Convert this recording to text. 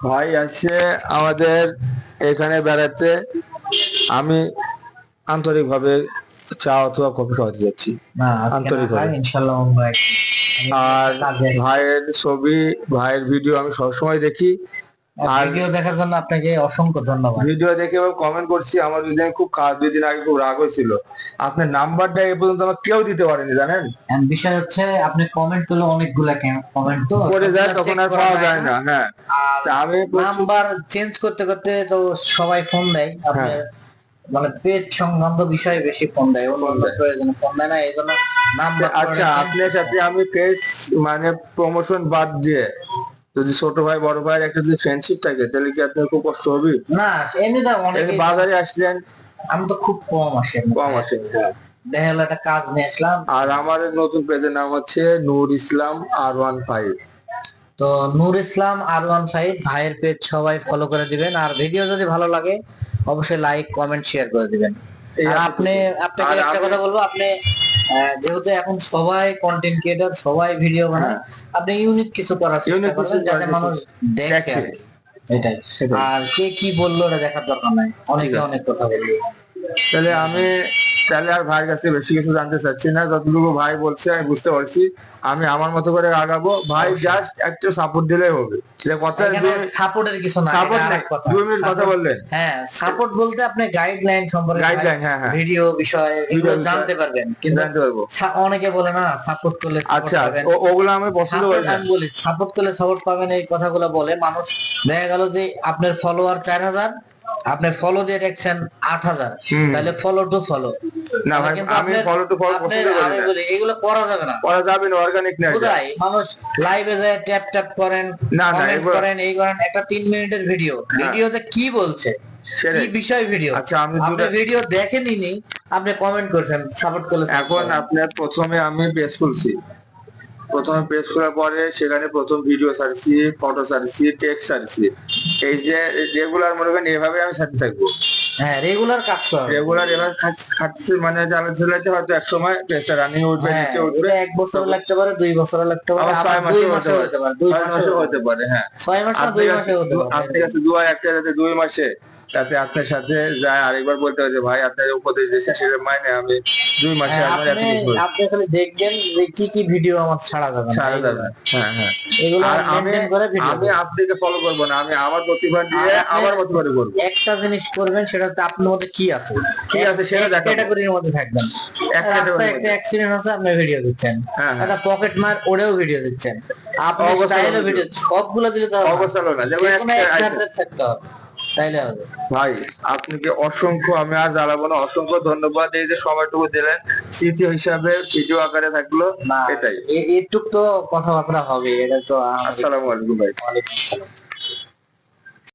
ভাই আসছে আমাদের এখানে বেড়াতে। আমি আন্তরিক ভাবে চা অথবা কফি খাওয়াতে যাচ্ছি। আন্তরিক ভাবে। ইনশাল্লাহ আর ভাইয়ের ছবি ভাইয়ের ভিডিও আমি সবসময় দেখি। ভিডিও দেখার জন্য আপনাকে অসংখ্য ধন্যবাদ। ভিডিও দেখে এবং কমেন্ট করছি আমার দুদিন খুব কাজ দুই দিন আগে খুব রাগ হয়েছিল। আপনার নাম্বারটা এ পর্যন্ত আমার কেউ দিতে পারেনি জানেন? বিষয় হচ্ছে আপনি কমেন্ট করলে অনেকগুলা কমেন্ট তো করে যায় তখন আর পাওয়া যায় না। হ্যাঁ। আমি নাম্বার চেঞ্জ করতে করতে তো সবাই ফোন দেয় আপনার মানে পেট সংক্রান্ত বিষয়ে বেশি ফোন দেয় অন্য প্রয়োজনে ফোন দেয় না এই জন্য নাম্বার আচ্ছা আপনার সাথে আমি ফেস মানে প্রমোশন বাদ দিয়ে যদি ছোট ভাই বড় ভাইয়ের একটা যদি ফ্রেন্ডশিপ থাকে তাহলে কি আপনার খুব কষ্ট হবে? না এমনি তো অনেক বাজারে আসলেন? আমি তো খুব কম আসি কম আসে দেখা গেলো একটা কাজ নিয়ে আসলাম। আর আমার নতুন পেজের নাম হচ্ছে নূর ইসলাম আর ওয়ান ফাইভ তো Noor Islam R one five ভাইয়ের পেজ সবাই ফলো করে দিবেন। আর ভিডিও যদি ভালো লাগে অবশ্যই লাইক কমেন্ট শেয়ার করে দিবেন। আপনি- আপনি আপনাকে একটা কথা বলব আপনি যেহেতু এখন সবাই কন্টেন্ট ক্রিয়েটর সবাই ভিডিও বানায় আপনি ইউনিক কিছু করার চেষ্টা করবেন যাতে মানুষ দেখে দেখে। আর কি। এটাই আর কে কি বলল ওটা দেখার দরকার নাই অনেকে। অনেক কথা বলবে তাহলে আমি তাহলে আর ভাইয়ের কাছে বেশি কিছু জানতে চাচ্ছি না। যতটুকু ভাই বলছে আমি বুঝতে পারছি। আমি আমার মতো করে আগাবো। ভাই জাস্ট একটু সাপোর্ট দিলেই হবে। যে কথা সাপোর্টের কিছু না সাপোর্ট কথা। দুই মিনিট কথা বললেন। হ্যাঁ সাপোর্ট বলতে আপনি গাইডলাইন সম্পর্কে গাইডলাইন হ্যাঁ হ্যাঁ। ভিডিও বিষয় এগুলো জানতে পারবেন। কিন্তু জানতে পারব। অনেকে বলে না সাপোর্ট করলে আচ্ছা ওগুলো আমি পছন্দ করি না। বলি সাপোর্ট করলে সাপোর্ট পাবেন এই কথাগুলো বলে। মানুষ দেখা গেল যে আপনার ফলোয়ার চার হাজার আপনি ফলো দিয়ে দেখছেন আট হাজার। তাহলে ফলো টু ফলো না আমি ফলো টু ফলো এগুলো করা যাবে না। করা যাবে না অর্গানিক না। কোথায় মানুষ লাইভে যায় ট্যাপ ট্যাপ করেন না, না, করেন এই করেন একটা তিন মিনিটের ভিডিও ভিডিওতে কি বলছে। কি বিষয় ভিডিও আচ্ছা আমি আপনি দুটো- ভিডিও দেখেনি নি আপনি কমেন্ট করছেন সাপোর্ট করলে এখন। আপনার প্রথমে আমি পেজ খুলছি। প্রথমে পেজ খোলার পরে সেখানে প্রথম ভিডিও সারছি ফটো সারছি টেক্সট সারছি। এই যে রেগুলার মনে করেন এভাবে আমি সাথে থাকব। হ্যাঁ রেগুলার কাজ করা। রেগুলার খাচ- খাচ্ছি মানে চালাতে চালাতে হয়তো এক সময় পেজটা রানিং উঠবে হ্যাঁ, নিচে উঠবে। এক বছর লাগতে পারে দুই বছর লাগতে পারে ছয় মাসে হতে পারে। দুই মাসে হতে পারে হ্যাঁ। ছয় মাস না দুই মাসে হতে পারে। আপনার কাছে দুয়া একটা যাতে দুই মাসে তাতে আপনার সাথে যায় আরেকবার বলতে হবে ভাই আপনার উপদেশ দিয়েছে সেটা মাইনে আমি দুই মাসে হ্যাঁ, আমার এত কিছু আপনি খালি দেখবেন যে কি কি ভিডিও আমার ছাড়া যাবে ছাড়া যাবে হ্যাঁ হ্যাঁ। এগুলো আর আমি আমি আপনাকে ফলো করব না আমি আমার প্রতিভা দিয়ে আমার মতো করে করব। একটা জিনিস করবেন সেটা হচ্ছে আপনার মধ্যে কি আছে? কি আছে সেটা দেখাবো। ক্যাটাগরির মধ্যে থাকবেন। এক রাস্তায় category র একটা অ্যাক্সিডেন্ট হচ্ছে আপনি ভিডিও দিচ্ছেন। হ্যাঁ, হ্যাঁ। একটা পকেট মার ওরেও ভিডিও দিচ্ছেন। আপনি অবশ্যই স্টাইলও। ভিডিও সবগুলো দিলে তো। অবস্থা হলো না। যেমন একটা একটা থাকতে হবে। তাইলে হবে। ভাই আপনাকে অসংখ্য আমি আর জানাব না অসংখ্য ধন্যবাদ। এই যে সময়টুকু দিলেন স্মৃতি হিসাবে ভিডিও আকারে থাকল না এটাই। এটুক তো কথাবার্তা হবে এটা তো আসসালামু আলাইকুম ভাই। ওয়ালাইকুম আসসালাম।